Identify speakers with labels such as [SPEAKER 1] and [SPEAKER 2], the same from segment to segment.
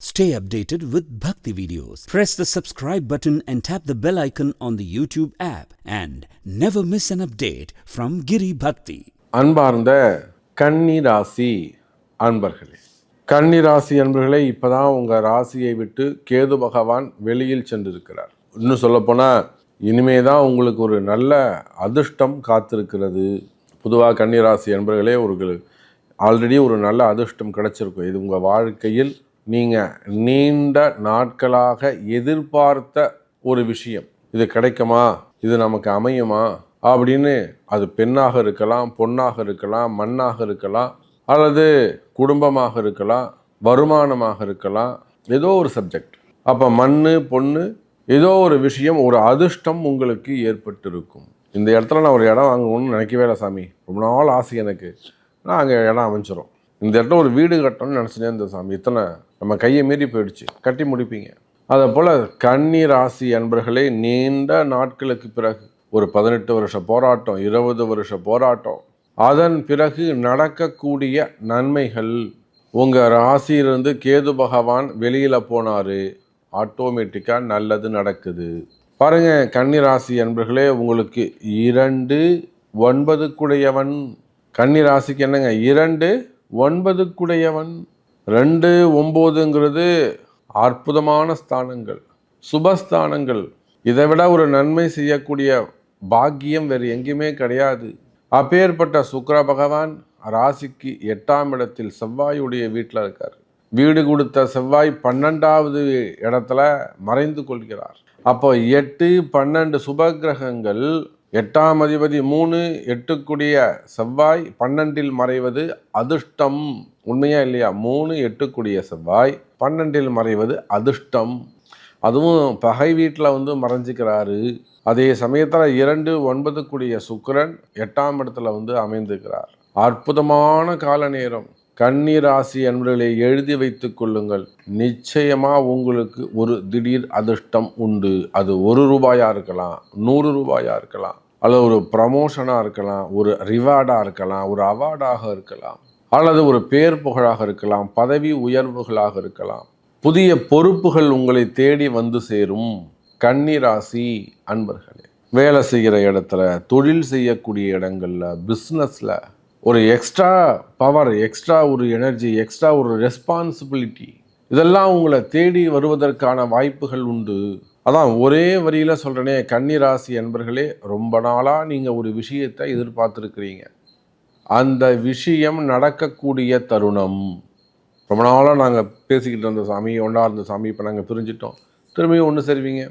[SPEAKER 1] Stay updated with Bhakti videos. Press the subscribe button and tap the bell icon on the YouTube app. And never miss an update from Giri Bhakti.
[SPEAKER 2] அன்பார்ந்த கன்னி ராசி அன்பர்களே. கன்னி ராசி அன்பர்களே இப்பதான் உங்க ராசியை விட்டு கேது பகவான் வெளியில் சென்றிருக்கிறார். இன்னும் சொல்லப்போனா இனிமே தான் உங்களுக்கு ஒரு நல்ல அதிர்ஷ்டம் காத்திருக்கிறது. பொதுவாக கன்னி ராசி அன்பர்களே ஒரு ஆல்ரெடி ஒரு நல்ல அதிர்ஷ்டம் கிடைச்சிருக்கும். இது உங்கள் வாழ்க்கையில் நீங்கள் நீண்ட நாட்களாக எதிர்பார்த்த ஒரு விஷயம். இது கிடைக்குமா? இது நமக்கு அமையுமா? அப்படின்னு அது பெண்ணாக இருக்கலாம் பொண்ணாக இருக்கலாம் மண்ணாக இருக்கலாம் அல்லது குடும்பமாக இருக்கலாம் வருமானமாக இருக்கலாம் ஏதோ ஒரு சப்ஜெக்ட் அப்போ மண் பொண்ணு ஏதோ ஒரு விஷயம் ஒரு அதிர்ஷ்டம் உங்களுக்கு ஏற்பட்டிருக்கும். இந்த இடத்துல நான் ஒரு இடம் வாங்கணும்னு நினைக்கவே இல்லை சாமி. ரொம்ப நாள் ஆசை எனக்கு. நான் அங்கே இடம் அமைஞ்சிரும். இந்த இடத்துல ஒரு வீடு கட்டணும்னு நினச்சினே இருந்தேன் சாமி. இத்தனை நம்ம கையை மீறி போயிடுச்சு. கட்டி முடிப்பீங்க. அதை போல் கன்னி ராசி அன்பர்களே நீண்ட நாட்களுக்கு பிறகு ஒரு பதினெட்டு வருஷ போராட்டம் இருபது வருஷ போராட்டம் அதன் பிறகு நடக்கக்கூடிய நன்மைகள். உங்கள் ராசியிலிருந்து கேது பகவான் வெளியில் போனார். ஆட்டோமேட்டிக்காக நல்லது நடக்குது. பாருங்கள் கன்னி ராசி அன்பர்களே உங்களுக்கு இரண்டு ஒன்பதுக்குடையவன். கன்னி ராசிக்கு என்னங்க? இரண்டு ஒன்பதுக்குடையவன் ரெண்டு ஒம்போதுங்கிறது அற்புதமான ஸ்தானங்கள் சுபஸ்தானங்கள். இதை விட ஒரு நன்மை செய்யக்கூடிய பாக்கியம் வேறு எங்கேயுமே கிடையாது. அப்பேற்பட்ட சுக்கர பகவான் ராசிக்கு எட்டாம் இடத்தில் செவ்வாயுடைய வீட்டில் இருக்கார். வீடு கொடுத்த செவ்வாய் பன்னெண்டாவது இடத்துல மறைந்து கொள்கிறார். அப்போ எட்டு பன்னெண்டு சுப கிரகங்கள் எட்டாம் அதிபதி மூணு எட்டுக்குடிய செவ்வாய் பன்னெண்டில் மறைவது அதிர்ஷ்டம். உண்மையா இல்லையா? மூணு எட்டுக்குடிய செவ்வாய் பன்னெண்டில் மறைவது அதிர்ஷ்டம். அதுவும் பகை வீட்டில் வந்து மறைஞ்சிக்கிறாரு. அதே சமயத்தில் இரண்டு ஒன்பதுக்குடிய சுக்கரன் எட்டாம் இடத்துல வந்து அமைந்திருக்கிறார். அற்புதமான கால நேரம் கன்னி ராசி என்பவர்களை எழுதி வைத்துக் கொள்ளுங்கள். நிச்சயமாக உங்களுக்கு ஒரு திடீர் அதிர்ஷ்டம் உண்டு. அது ஒரு ரூபாயாக இருக்கலாம் நூறு ரூபாயாக இருக்கலாம் அல்லது ஒரு ப்ரமோஷனாக இருக்கலாம் ஒரு ரிவார்டாக இருக்கலாம் ஒரு அவார்டாக இருக்கலாம் அல்லது ஒரு பேர் புகழாக இருக்கலாம் பதவி உயர்வுகளாக இருக்கலாம். புதிய பொறுப்புகள் உங்களை தேடி வந்து சேரும். கன்னி ராசி அன்பர்களே வேலை செய்கிற இடத்துல தொழில் செய்யக்கூடிய இடங்கள்ல பிஸ்னஸில் ஒரு எக்ஸ்ட்ரா பவர் எக்ஸ்ட்ரா ஒரு எனர்ஜி எக்ஸ்ட்ரா ஒரு ரெஸ்பான்சிபிலிட்டி இதெல்லாம் உங்களை தேடி வருவதற்கான வாய்ப்புகள் உண்டு. அதான் ஒரே வரியில் சொல்கிறேனே கன்னிராசி என்பர்களே ரொம்ப நாளாக நீங்கள் ஒரு விஷயத்தை எதிர்பார்த்துருக்கிறீங்க. அந்த விஷயம் நடக்கக்கூடிய தருணம். ரொம்ப நாளாக நாங்கள் பேசிக்கிட்டு இருந்த சாமி ஒன்றா இருந்த சாமி இப்போ நாங்கள் பிரிஞ்சிட்டோம். திரும்பியும் ஒன்று செய்வீங்க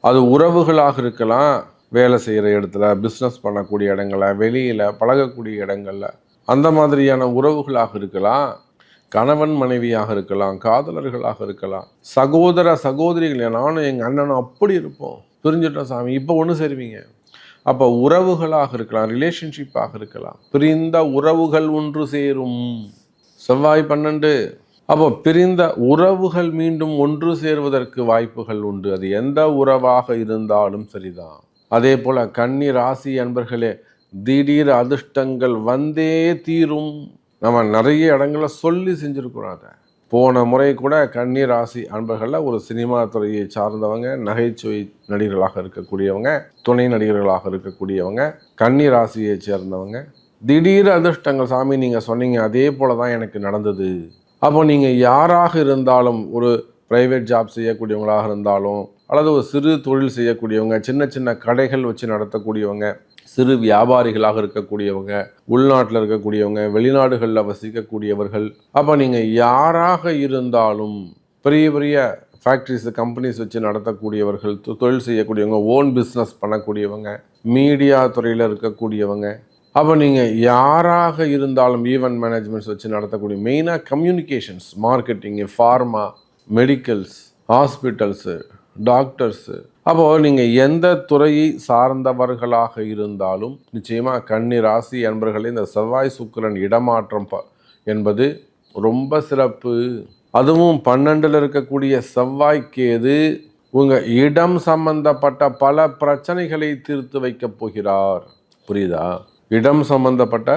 [SPEAKER 2] அது உறவுகளாக இருக்கலாம். வேலை செய்கிற இடத்துல பிஸ்னஸ் பண்ணக்கூடிய இடங்களில் வெளியில் பழகக்கூடிய இடங்களில். அந்த மாதிரியான உறவுகளாக இருக்கலாம் கணவன் மனைவியாக இருக்கலாம் காதலர்களாக இருக்கலாம் சகோதர சகோதரிகள் நானும் எங்கள் அண்ணனும் அப்படி இருப்போம். பிரிஞ்சிட்டோம் சாமி? இப்போ ஒன்று சேருவீங்க. அப்போ உறவுகளாக இருக்கலாம் ரிலேஷன்ஷிப்பாக இருக்கலாம். பிரிந்த உறவுகள் ஒன்று சேரும். செவ்வாய் பன்னெண்டு. அப்போ பிரிந்த உறவுகள் மீண்டும் ஒன்று சேருவதற்கு வாய்ப்புகள் உண்டு. அது எந்த உறவாக இருந்தாலும் சரிதான். அதே போல் கன்னி ராசி அன்பர்களே திடீர் அதிர்ஷ்டங்கள் வந்தே தீரும். நம்ம நிறைய இடங்கள சொல்லி செஞ்சுருக்கிறோம் அதை போன முறை கூட கன்னி ராசி அன்பர்களில் ஒரு சினிமா துறையை சார்ந்தவங்க நகைச்சுவை நடிகர்களாக இருக்கக்கூடியவங்க துணை நடிகர்களாக இருக்கக்கூடியவங்க கன்னி ராசியை சேர்ந்தவங்க. திடீர் அதிர்ஷ்டங்கள் சாமி நீங்கள் சொன்னீங்க அதே போல தான் எனக்கு நடந்தது. அப்போ நீங்கள் யாராக இருந்தாலும் ஒரு ப்ரைவேட் ஜாப் செய்யக்கூடியவங்களாக இருந்தாலும் அல்லது ஒரு சிறு தொழில் செய்யக்கூடியவங்க சின்ன சின்ன கடைகள் வச்சு நடத்தக்கூடியவங்க சிறு வியாபாரிகளாக இருக்கக்கூடியவங்க உள்நாட்டில் இருக்கக்கூடியவங்க வெளிநாடுகளில் வசிக்கக்கூடியவர்கள். அப்போ நீங்கள் யாராக இருந்தாலும் பெரிய பெரிய ஃபேக்ட்ரிஸ் கம்பெனிஸ் வச்சு நடத்தக்கூடியவர்கள் தொ- தொழில் செய்யக்கூடியவங்க ஓன் பிஸ்னஸ் பண்ணக்கூடியவங்க மீடியா துறையில் இருக்கக்கூடியவங்க. அப்போ நீங்கள் யாராக இருந்தாலும் ஈவெண்ட் மேனேஜ்மெண்ட்ஸ் வச்சு நடத்தக்கூடிய மெயினாக communications marketing pharma medicals hospitals doctors. அப்போது நீங்கள் எந்த துறையை சார்ந்தவர்களாக இருந்தாலும் நிச்சயமாக கன்னி ராசி என்பர்களே இந்த செவ்வாய் சுக்கரன் இடமாற்றம் ப என்பது ரொம்ப சிறப்பு. அதுவும் பன்னெண்டில் இருக்கக்கூடிய செவ்வாய்க்கேது உங்கள் இடம் சம்பந்தப்பட்ட பல பிரச்சனைகளை தீர்த்து வைக்கப் போகிறார். புரியுதா? இடம் சம்பந்தப்பட்ட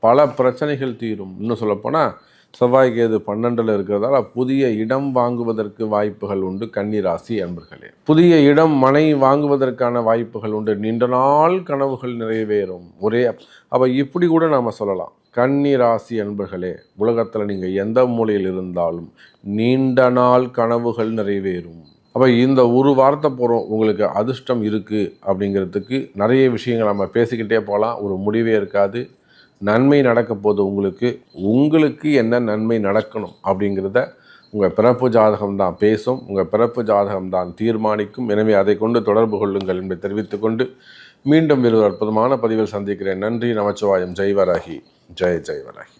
[SPEAKER 2] பல பிரச்சனைகள் தீரும். இன்னும் சொல்லப்போனால் செவ்வாய்க்கேது பன்னெண்டில் இருக்கிறதால புதிய இடம் வாங்குவதற்கு வாய்ப்புகள் உண்டு கன்னிராசி அன்பர்களே. புதிய இடம் மனை வாங்குவதற்கான வாய்ப்புகள் உண்டு. நீண்ட நாள் கனவுகள் நிறைவேறும். ஒரே அப்போ இப்படி கூட நாம் சொல்லலாம். கன்னிராசி அன்பர்களே உலகத்தில் நீங்கள் எந்த மூலையில் இருந்தாலும் நீண்ட நாள் கனவுகள் நிறைவேறும். அப்போ இந்த ஒரு வார்த்தை போகிறோம் உங்களுக்கு அதிர்ஷ்டம் இருக்குது அப்படிங்கிறதுக்கு நிறைய விஷயங்கள் நம்ம பேசிக்கிட்டே போகலாம். ஒரு முடிவே இருக்காது. நன்மை நடக்க போது உங்களுக்கு உங்களுக்கு என்ன நன்மை நடக்கணும் அப்படிங்கிறத உங்கள் பிறப்பு ஜாதகம் தான் பேசும் உங்கள் பிறப்பு ஜாதகம் தான் தீர்மானிக்கும். எனவே அதை கொண்டு தொடர்பு கொள்ளுங்கள் என்பதை தெரிவித்துக்கொண்டு மீண்டும் வேறு அற்புதமான பதிவில் சந்திக்கிறேன். நன்றி நமச்சிவாயம். ஜெய்வராகி. ஜெய ஜெய்வராகி.